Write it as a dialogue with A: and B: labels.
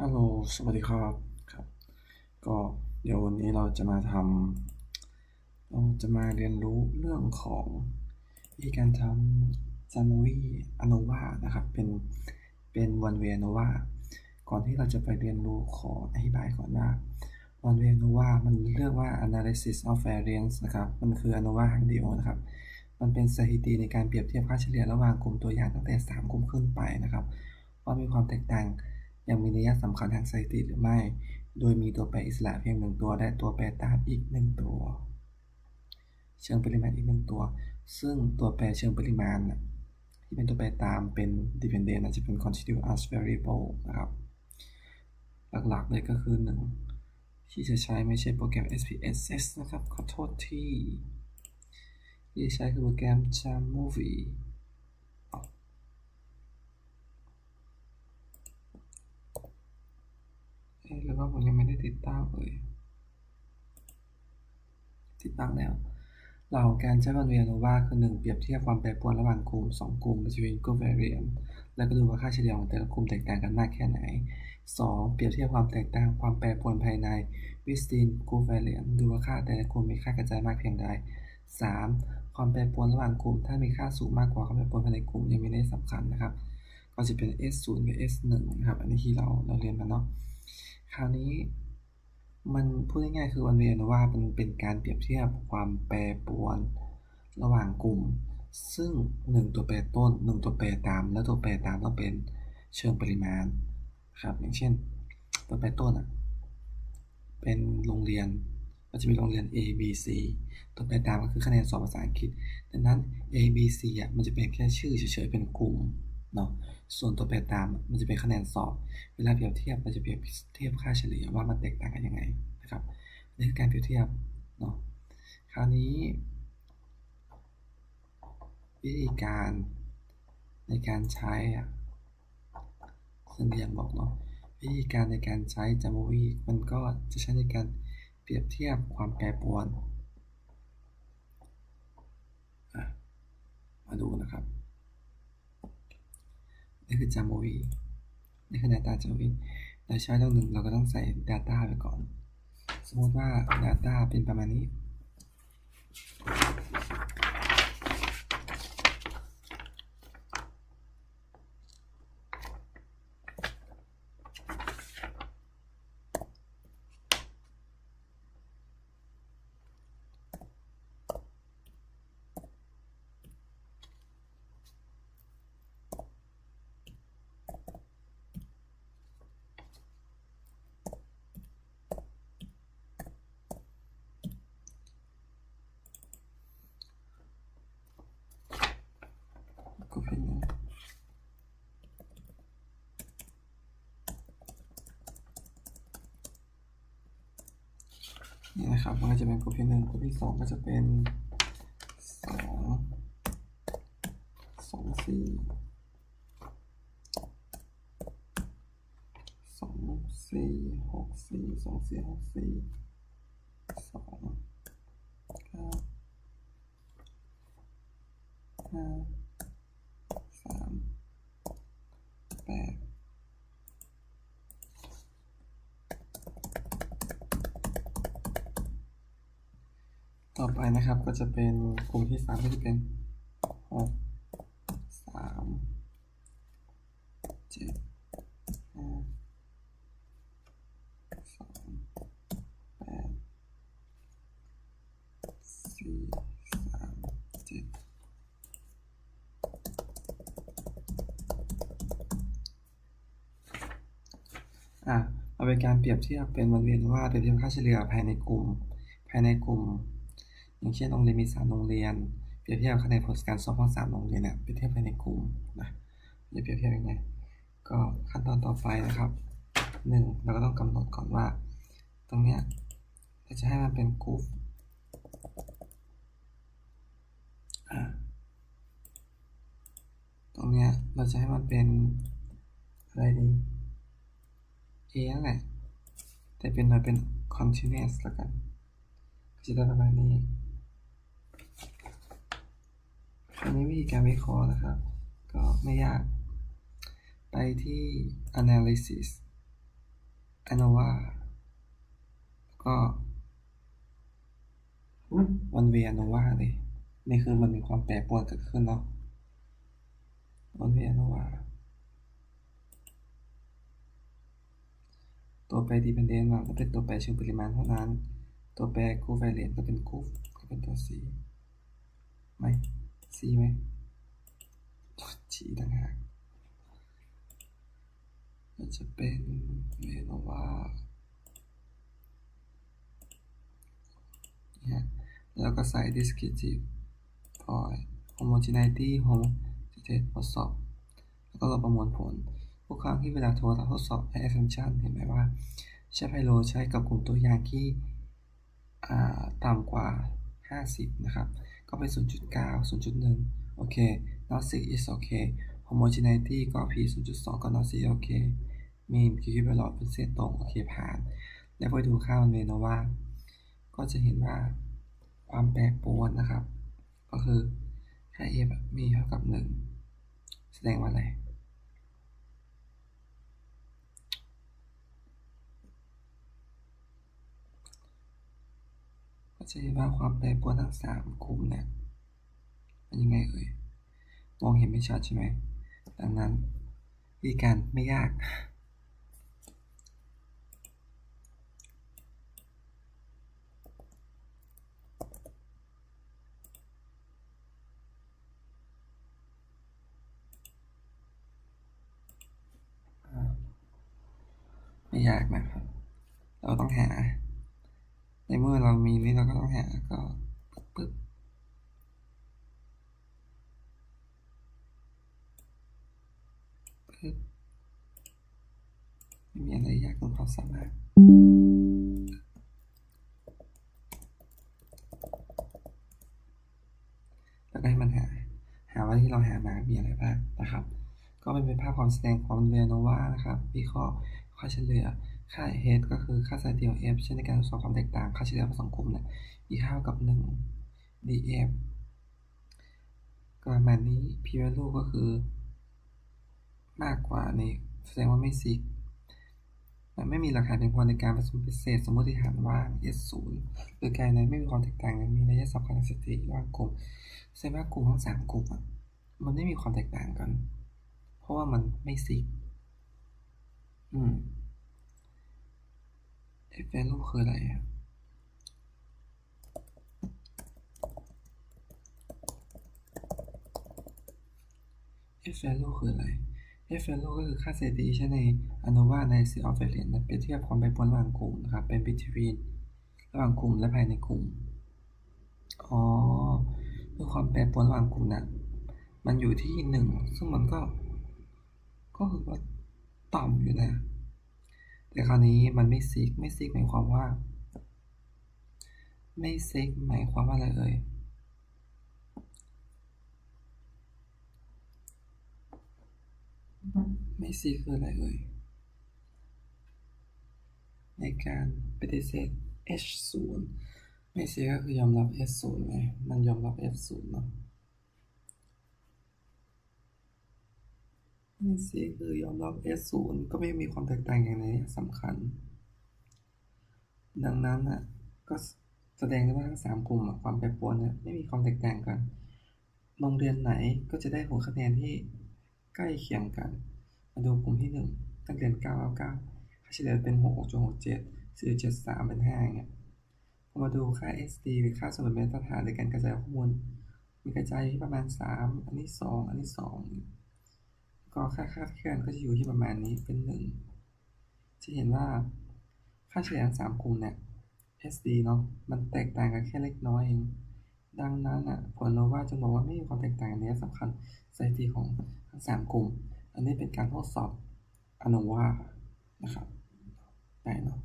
A: ฮัลโหล สวัสดีครับครับ ก็เดี๋ยววันนี้เราจะมาทำเราจะมาเรียนรู้เรื่องของวิธีการทำ j a m o v i ANOVA นะครับ เป็นเป็น one way ANOVA ก่อนที่เราจะไปเรียนรู้ขออธิบายก่อนว่า one way ANOVA มันเรียกว่า analysis of variance นะครับ มันคือ ANOVA หางเดียวนะครับ มันเป็นสถิติในการเปรียบเทียบค่าเฉลี่ยระหว่างกลุ่มตัวอย่างตั้งแต่ 3 กลุ่มขึ้นไปนะครับ ว่ามีความแตกต่าง ยังมีนัยสำคัญทางสถิติหรือไม่ โดยมีตัวแปรอิสระเพียงหนึ่งตัว และตัวแปรตามอีกหนึ่งตัว เชิงปริมาณอีกหนึ่งตัว ซึ่งตัวแปรเชิงปริมาณที่เป็นตัวแปรตามเป็น dependent อาจจะเป็น continuous variable นะครับ หลักๆเลยก็คือหนึ่งที่จะใช้ไม่ใช่โปรแกรม SPSS นะครับ ขอโทษที่ที่ใช้คือโปรแกรม Jamovie อ๊ะห รือว่าผมยังไม่ได้ติดตั้งเลยติดตั้งแล้วหลักของการใช้วันเวียนว่าคือหนึ่งเปรียบเทียบความแปรปรวนระหว่างกลุ่มสองกลุ่ม between group variance แล้วก็ดูว่าค่าเฉลี่ยของแต่ละกลุ่มแตกต่างกันมากแค่ไหน 2. เปรียบเทียบความแตกต่างความแปรปรวนภายใน within group variance ดูว่าค่าแต่ละกลุ่มมีค่ากระจายมากเพียงใด 3. ความแปรปรวนระหว่างกลุ่ม ถ้ามีค่าสูงมากกว่าความแปรปรวนภายในกลุ่มยังมีนัยสำคัญนะครับ ก็จะเป็น S0 กับ S1 นะครับ อันนี้ที่เราเราเรียนมาเนาะ คราวนี้มันพูดง่ายๆคือวันเวียนว่ามันเป็นการเปรียบเทียบความแปรปรวน ระหว่างกลุ่ม ซึ่ง 1 ตัวแปรต้น 1 ตัวแปรตาม และตัวแปรตามต้องเป็นเชิงปริมาณครับอย่างเช่น ตัวแปรต้นอะเป็นโรงเรียนก็จะมีโรงเรียน A B C ตัวแปรตามก็คือคะแนนสอบภาษาอังกฤษดังนั้น A B C อะมันจะเป็นแค่ชื่อเฉยๆเป็นกลุ่ม เนาะส่วนตัวแปรตามมันจะเป็นคะแนนสอบ เวลาเปรียบเทียบเราจะเปรียบเทียบค่าเฉลี่ยว่ามันแตกต่างกันยังไงนะครับนี่คือการเปรียบเทียบเนาะคราวนี้ วิธีการในการใช้อะซึ่งอย่างบอกเนาะวิธีการในการใช้จามูวีมันก็จะใช้ในการเปรียบเทียบความแปรปรวน มาดูนะครับ นี่คือ Jamovi นี่คือ Data Jamovi เราใช้ต้องหนึ่งเราก็ต้องใส่ Data ไปก่อน สมมติว่า Data เป็นประมาณนี้ นี่นะครับ มันก็จะเป็นกลุ่มที่หนึ่งกลุ่มที่สองก็จะเป็นสองสองสี่สองสี่หกสี่สองสี่หกสี่สองเก้าห้า สามแปดต่อ ไปนะครับ ก็จะเป็นกลุ่มที่สามก็จะเป็นหกสามเจ็ดห้าสองแปดสี่สามเจ็ดอะเอาเป็นการเปรียบเทียบเป็นวนเวียนว่าเปรียบเทียบค่าเฉลี่ยภายในกลุ่ม ภายในกลุ่ม อย่างเช่นโรงเรียนมีสามโรงเรียน เปรียบเทียบคะแนนผลการสอบของสามโรงเรียนเนี่ยเปรียบเทียบภายในกลุ่มนะจะเปรียบเทียบยังไง ก็ขั้นตอนต่อไปนะครับหนึ่งเราก็ต้องกำหนดก่อนว่า ตรงเนี้ยเราจะให้มันเป็นกลุ่มตรงเนี้ยเราจะให้มันเป็นอะไรดี A นั่นแหละแต่เป็นมาเป็น continuous แล้วกัน ก็จะได้ประมาณนี้ คราวนี้วิธีการวิเคราะห์นะครับ ก็ไม่ยาก ไปที่ analysis ANOVA ก็วันเว ANOVA เลยนี่คือมันมีความแปรปรวนเกิดขึ้นเนาะวันเว ANOVA ตัวแปร dependent ก็เป็นตัวแปรเชิงปริมาณเท่านั้น ตัวแปร covariance ก็เป็น cov ก็เป็นตัว c ไหม c ไหม g ต่างหากมันจะเป็นเวโนวาเนี่ยแล้วก็ใส่ descriptive point homogeneity homogeneity ทดสอบ แล้วก็เราประมวลผล ทุกครั้งที่เวลาโทรทดสอบ assumption เห็นไหมว่า ใช้ไพโลใช้กับกลุ่มตัวอย่างที่ต่ำกว่า 50 นะครับ ก็เป็น 0.9 0.1 โอเค not 6 is okay homogeneity ก็ p 0.2 ก็ not 6โอเค mean คือคิว่าหลอดเป็นเส้นตรง โอเค ผ่าน แล้วไปดูค่ามันเมนว่า ก็จะเห็นว่าความแปรปรวนนะครับ ก็คือค่า f มีเท่ากับ 1 แสดงว่าอะไร จะเห็นว่าความแปรปรวนทั้ง3กลุ่มเนี่ยเป็นยังไงเอ่ยมองเห็นไม่ชัดใช่ไหมดังนั้นวิธีการไม่ยาก ไม่ยากนะครับ เราต้องหา ในเมื่อเรามีนี้เราก็ต้องหาก็ปึ๊บปึ๊บไม่มีอะไรยากเกินความสามารถแล้วก็ให้มันหา หาว่าที่เราหามามีอะไรบ้างนะครับ ก็เป็นภาพความแสดงความเรียนโนวานะครับวิเคราะห์ค่าเฉลี่ย ค่า h ก็คือค่าสายเดียว f เช่นในการทดสอบความแตกต่างค่าเฉลี่ยของสองกลุ่มเนี่ยมีค่าเท่ากับ 1 df ก็ประมาณนี้ p value ก็คือ มากกว่าในแสดงว่าไม่ซิกมันไม่มีหลักฐานเพียงพอในการผสมพิเศษ สมมติฐานว่า s 0หรือการใดไม่มีความแตกต่างมีนัยสำคัญทางสถิติว่างกลุ่มแสดงว่ากลุ่มทั้งสามกลุ่มมันไม่มีความแตกต่างกัน เพราะว่ามันไม่ซิกอืม f value คืออะไรอะ f value คืออะไร f value ก็คือค่าสถิติใช้ใน ANOVA ใน C of variance เปรียบเทียบความแปรปรวนระหว่างกลุ่มนะครับ เป็น between ระหว่างกลุ่มและภายในกลุ่ม อ๋อคือความแปรปรวนระหว่างกลุ่มนะมันอยู่ที่หนึ่งซึ่งมันก็ ก็คือว่าต่ำอยู่นะ แต่คราวนี้มันไม่ซิกไม่ซิกหมายความว่า ไม่ซิกหมายความว่าอะไรเอ่ยไม่ซิกคืออะไรเอ่ยในการปฏิเสธ h 0ไม่ซิกก็คือยอมรับ s 0ไงมันยอมรับ f 0เนาะ นี่สิคือยอมรับ S 0ก็ไม่มีความแตกต่างอย่างนี้สำคัญ ดังนั้นอะก็แสดงได้ว่าทั้งสามกลุ่มความแปรปรวนเนี่ยไม่มีความแตกต่างกันโรงเรียนไหนก็จะได้หัวคะแนนที่ใกล้เคียงกัน มาดูกลุ่มที่หนึ่งนักเรียน9 9 9ค่าเฉลี่ยเป็น6 6 7 4 7 3 เป็น5เนี่ยพอมาดูค่า SD หรือค่าสมดุลมาตรฐานในการกระจายข้อมูล มีกระจายที่ประมาณ 3 อันนี้ 2 อันนี้ 2 ก็ค่าคาดเคลื่อนก็จะอยู่ที่ประมาณนี้เป็นหนึ่งจะเห็นว่าค่าเฉลี่ยทั้งสามกลุ่มเนี่ย SD เนาะมันแตกต่างกันแค่เล็กน้อยเอง ดังนั้นอะผลเราว่าจะบอกว่าไม่มีความแตกต่างนี้สำคัญสถิติของทั้งสามกลุ่ม อันนี้เป็นการทดสอบอนุว่านะครับได้เนาะ